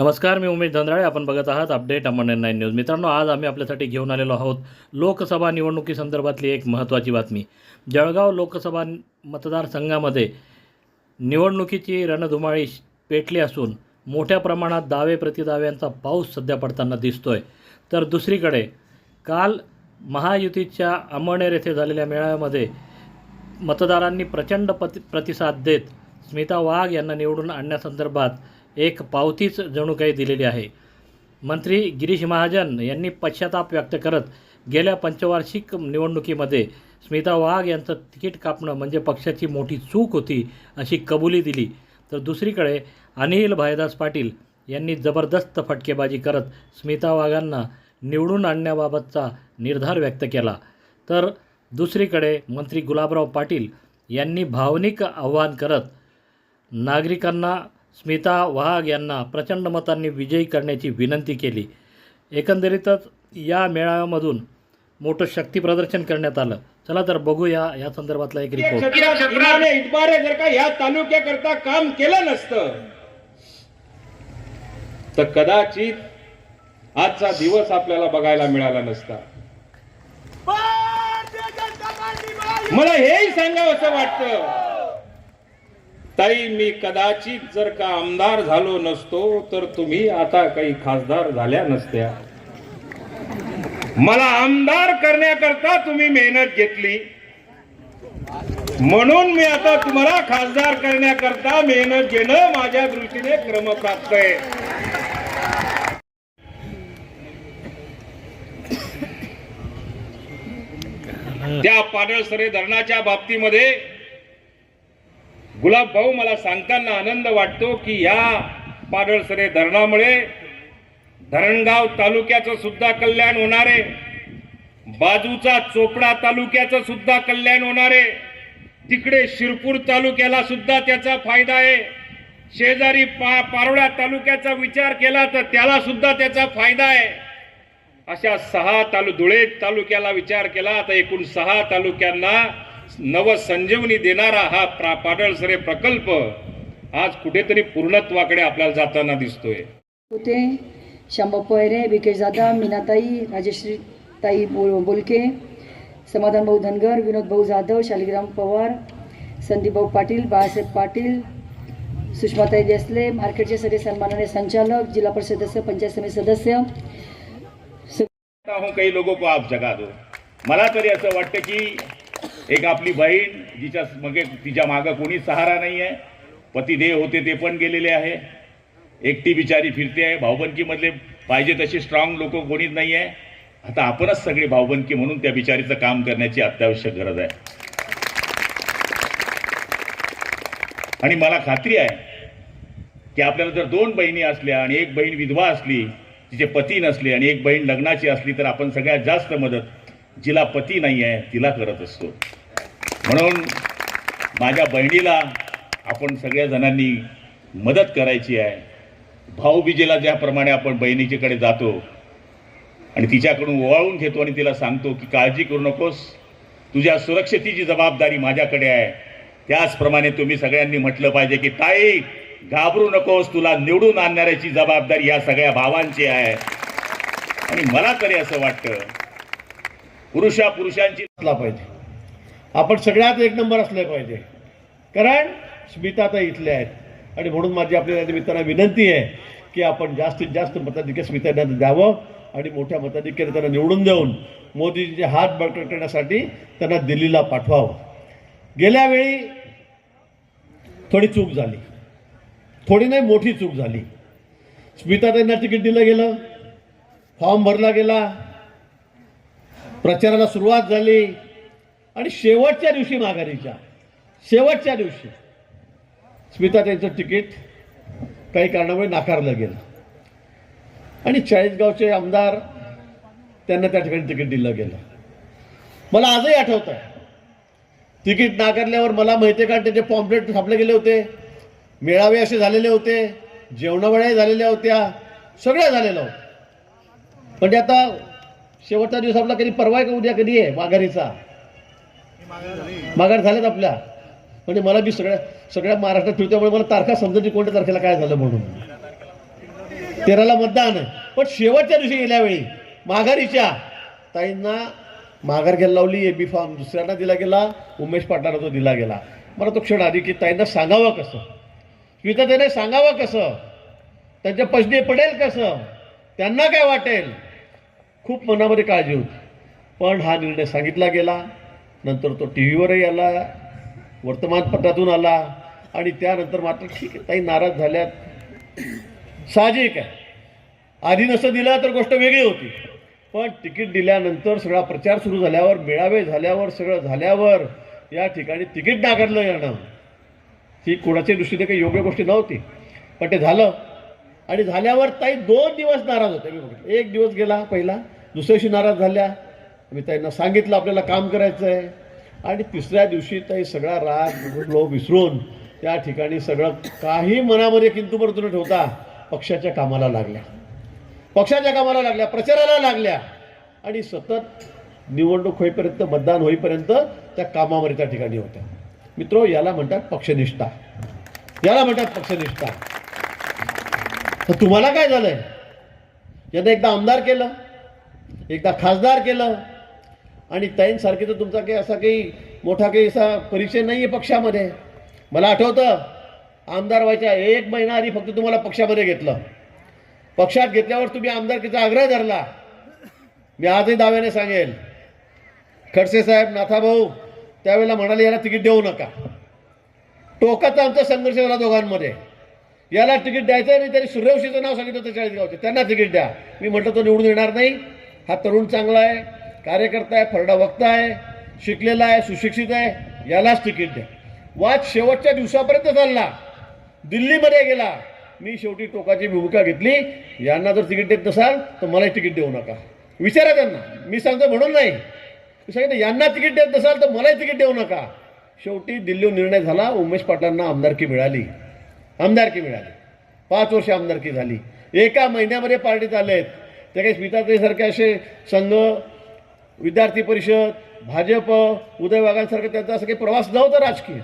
नमस्कार मी उमेश धंद्राळे आपण बघत आहात अपडेट अमन नाईन न्यूज. मित्रांनो आज आम्ही आपल्यासाठी घेऊन आलेलो आहोत लोकसभा निवडणुकीसंदर्भातली एक महत्त्वाची बातमी. जळगाव लोकसभा मतदारसंघामध्ये निवडणुकीची रणधुमाळी पेटली असून मोठ्या प्रमाणात दावे प्रतिदाव्यांचा पाऊस सध्या पडताना दिसतोय. तर दुसरीकडे काल महायुतीच्या अमळनेर येथे झालेल्या मेळाव्यामध्ये मतदारांनी प्रचंड पति प्रतिसाद देत स्मिता वाघ यांना निवडून आणण्यासंदर्भात एक पावतीच जणू काही दिलेली आहे. मंत्री गिरीश महाजन यांनी पश्चाताप व्यक्त करत गेल्या पंचवार्षिक निवडणुकीमध्ये स्मिता वाघ यांचं तिकीट कापणं म्हणजे पक्षाची मोठी चूक होती अशी कबुली दिली. तर दुसरीकडे अनिल भाईदास पाटील यांनी जबरदस्त फटकेबाजी करत स्मिता वाघांना निवडून आणण्याबाबतचा निर्धार व्यक्त केला. तर दुसरीकडे मंत्री गुलाबराव पाटील यांनी भावनिक आव्हान करत नागरिकांना स्मिता वाघ यांना प्रचंड मतांनी विजयी करण्याची विनंती केली. एकंदरीतच या मेळाव्यामधून मोठं शक्ती प्रदर्शन करण्यात आलं. चला तर बघूया या संदर्भातला एक रिपोर्ट या क्षेत्राने इतबारे जर का या तालुक्याकरता काम केलं नसतं तर कदाचित आजचा दिवस आपल्याला बघायला मिळाला नसता. मला हेही सांगावं असं वाटतं. ताई मी कदाचित जर का आमदार झालो नसतो तर तुम्ही आता काही खासदार झाल्या नसत्या. मला आमदार करण्याकरता तुम्ही मेहनत घेतली. म्हणून मी आता तुम्हाला खासदार करण्याकरता मेहनत घेणं माझ्या दृष्टीने क्रमप्राप्त आहे. त्या पाडळसरे धरणाच्या बाबतीमध्ये गुलाब भाऊ मला सांगताना आनंद वाटतो की या पाडळसरे धरणामुळे धरणगाव तालुक्याचं सुद्धा कल्याण होणार आहे बाजूचा चोपडा तालुक्याचं सुद्धा कल्याण होणार आहे तिकडे शिरपूर तालुक्याला सुद्धा त्याचा फायदा आहे. शेजारी पा पारोळा तालुक्याचा विचार केला तर त्याला सुद्धा त्याचा फायदा आहे. अशा सहा तालु धुळे तालुक्याला विचार केला तर एकूण सहा तालुक्यांना नवसंजीवनी देणारा हा प्रा- पाडळसरे प्रकल्प आज कुठेतरी पूर्णत्वाकडे आपल्याला जाताना दिसतोय. होते. शंभा पोयरे विकेश जाधव मीनाताई राजश्री ताई बोल बोलके समाधान भाऊ धनगर विनोद भाऊ जाधव शालिग्राम पवार संदीप भाऊ पाटील बाळासाहेब पाटील सुषमाताई देसले मार्केटचे सगळे सन्माननीय संचालक जिल्हा परिषद सदस्य पंचायत समिती सदस्य. हूं कई लोगों को आप जगा दो. मला तरी असं वाटतं की एक आपली बहीण जिच्या मगे तिच्या मागं कोणी सहारा नाही आहे पतिदेव होते ते पण गेलेले आहे. एकटी बिचारी फिरते आहे. भाऊबंदकीमधले पाहिजे तसे स्ट्रॉंग लोक कोणीच नाही आहे आता आपणच सगळे भाऊबंदकी म्हणून त्या बिचारीचं काम करण्याची अत्यावश्यक गरज आहे. आणि मला खात्री आहे की आपल्याला जर दोन बहिणी असल्या आणि एक बहीण विधवा असली तिचे पती नसले आणि एक बहीण लग्नाची असली तर आपण सगळ्यात जास्त मदत जिला पती नाही आहे तिला करत असतो. म्हणून माझ्या बहिणीला आपण सगळ्या जणांनी मदत करायची आहे. भाऊबीजेला ज्याप्रमाणे आपण बहिणीच्याकडे जातो आणि तिच्याकडून ओवाळून घेतो आणि तिला सांगतो की काळजी करू नकोस. तुझ्या सुरक्षतेची जबाबदारी माझ्याकडे आहे. त्याचप्रमाणे तुम्ही सगळ्यांनी म्हटलं पाहिजे की ताई घाबरू नकोस. तुला निवडून आणणाऱ्याची जबाबदारी या सगळ्या भावांची आहे. आणि मला तरी असं वाटतं पुरुषा पुरुषांची पाहिजे. आपण सगळ्यात एक नंबर असले पाहिजे. कारण स्मिता आता इथल्या आहेत. आणि म्हणून माझी आपल्या मित्रांना विनंती आहे की आपण जास्तीत जास्त मताधिक्य स्मितांना द्यावं आणि मोठ्या मताधिक्याने त्यांना निवडून देऊन मोदींचे हात बळकट करण्यासाठी त्यांना दिल्लीला पाठवावं. गेल्या वेळी थोडी चूक झाली. थोडी नाही मोठी चूक झाली. स्मिता त्यांना तिकीट दिलं गेलं. फॉर्म भरला गेला. प्रचाराला सुरुवात झाली. आणि शेवटच्या दिवशी माघारीच्या. शेवटच्या दिवशी. स्मिता त्यांचं तिकीट काही कारणामुळे नाकारलं गेलं. आणि चाळीसगावचे आमदार त्यांना त्या ठिकाणी तिकीट दिलं गेलं. मला आजही आठवत आहे. तिकीट नाकारल्यावर मला माहिती आहे का त्याचे पॉम्पलेट छापले गेले होते. मेळावे असे झालेले होते. जेवणावळ्याही झालेल्या होत्या. सगळ्या झालेलं होतं म्हणजे आता शेवटचा दिवस आपला कधी परवा आहे का उद्या कधी आहे माघारीचा? माघार झाल्यात आपल्या. म्हणजे मला बी सगळ्या सगळ्या महाराष्ट्रात फिरल्यामुळे मला तारखा समजत नाही कोणत्या तारखेला काय झालं म्हणून. तेराला मतदान पण शेवटच्या दिवशी गेल्या वेळी माघारीच्या ताईंना माघार घ्यायला लावली ए बी फॉर्म दुसऱ्यांना दिला गेला उमेश पाटलांना तो दिला गेला. मला तो क्षण आधी की ताईंना सांगावं कसं? स्मिताताईने सांगावं कसं? त्यांच्या पचने पडेल कसं? त्यांना काय वाटेल? खूप मनामध्ये काळजी होती. पण हा निर्णय सांगितला गेला. नंतर तो टी व्हीवरही आला वर्तमानपत्रातून आला आणि त्यानंतर मात्र ठीक आहे ताई नाराज झाल्यात. साहजिक आहे. आधी नसं दिलं तर गोष्ट वेगळी होती. पण तिकीट दिल्यानंतर सगळा प्रचार सुरू झाल्यावर मेळावे झाल्यावर सगळं झाल्यावर या ठिकाणी तिकीट नाकारलं येणं ही कोणाच्या दृष्टीने काही योग्य गोष्टी नव्हती. पण ते झालं. आणि झाल्यावर ताई दोन दिवस नाराज होते. मी बघितलं. एक दिवस गेला पहिला दुसऱ्या दिवशी नाराज झाल्या. मी त्यांना सांगितलं आपल्याला काम करायचं आहे आणि तिसऱ्या दिवशी ताई सगळा राग लोक विसरून त्या ठिकाणी सगळं काही मनामध्ये किंतुपरतून ठेवता पक्षाच्या कामाला लागल्या. पक्षाच्या कामाला लागल्या प्रचाराला लागल्या. आणि सतत निवडणूक होईपर्यंत मतदान होईपर्यंत त्या कामामध्ये त्या ठिकाणी होत्या. मित्रो याला म्हणतात पक्षनिष्ठा. याला म्हणतात पक्षनिष्ठा. तर तुम्हाला काय झालंय? यानं एकदा आमदार केलं एकदा खासदार केलं आणि ताईंसारखे तर तुमचा काही असा काही मोठा काही असा परिचय नाही आहे पक्षामध्ये. मला आठवतं आमदार व्हायच्या एक महिना आधी फक्त तुम्हाला पक्षामध्ये घेतलं. पक्षात घेतल्यावर तुम्ही आमदारकीचा आग्रह धरला. मी आजही दाव्याने सांगेल. खडसे साहेब नाथाभाऊ त्यावेळेला म्हणाले याला तिकीट देऊ नका. टोकाचा आमचा संघर्ष झाला दोघांमध्ये. याला तिकीट द्यायचं नाही त्यांनी सूर्यवंशीचं नाव सांगितलं होतं चाळीसगावचे. त्यांना तिकीट द्या. मी म्हटलं तो निवडून येणार नाही. हा तरुण चांगला आहे. कार्यकर्ता आहे फरडा वक्ता आहे शिकलेला आहे सुशिक्षित आहे यालाच तिकीट द्या. वाद शेवटच्या दिवसापर्यंत चालला. दिल्लीमध्ये गेला. मी शेवटी टोकाची भूमिका घेतली. यांना जर तिकीट देत नसाल तर मलाही तिकीट देऊ नका. विचारा त्यांना. मी सांगतो म्हणून नाही. सांगितलं यांना तिकीट देत नसाल तर मलाही तिकीट देऊ नका. शेवटी दिल्लीहून निर्णय झाला. उमेश पाटलांना आमदारकी मिळाली. आमदारकी मिळाली. पाच वर्ष आमदारकी झाली. एका महिन्यामध्ये पार्टीत आले आहेत त्या काही स्मिताताईसारखे असे संघ विद्यार्थी परिषद भाजप उदय वाघांसारखं त्यांचा असं काही प्रवास नव्हता राजकीय.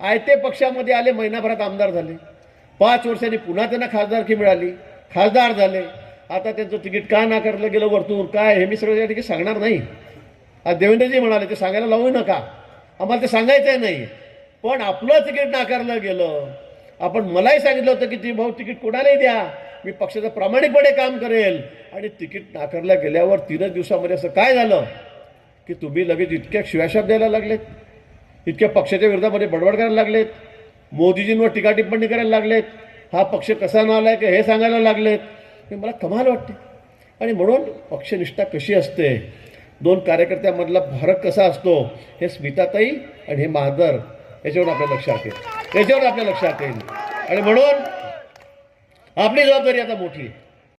आयते पक्षामध्ये आले महिनाभरात आमदार झाले. पाच वर्षांनी पुन्हा त्यांना खासदारकी मिळाली. खासदार झाले. आता त्यांचं तिकीट का नाकारलं गेलं वरतून? काय? हे मी सगळं या ठिकाणी सांगणार नाही. आज देवेंद्रजी म्हणाले ते सांगायला लावू नका. आम्हाला ते सांगायचं नाही. पण आपलं तिकीट नाकारलं गेलं. आपण मलाही सांगितलं होतं की ती भाऊ तिकीट कोणालाही द्या. मी पक्षाचं प्रामाणिकपणे काम करेल. आणि तिकीट नाकारल्या गेल्यावर तीनच दिवसामध्ये असं काय झालं? की तुम्ही लगेच इतक्या शिवाशाप द्यायला लागलेत. इतक्या पक्षाच्या विरोधामध्ये बडबड करायला लागलेत. मोदीजींवर टीका टिप्पणी करायला लागलेत. हा पक्ष कसा नाला की हे सांगायला लागलेत. हे मला कमाल वाटते आणि म्हणून पक्षनिष्ठा कशी असते? दोन कार्यकर्त्यामधला फरक कसा असतो? हे स्मिताताई आणि हे महादर याच्यावर आपल्या लक्षात येईल. याच्यावर आपल्या लक्षात येईल. आणि म्हणून आपली जबाबदारी आता मोठी आहे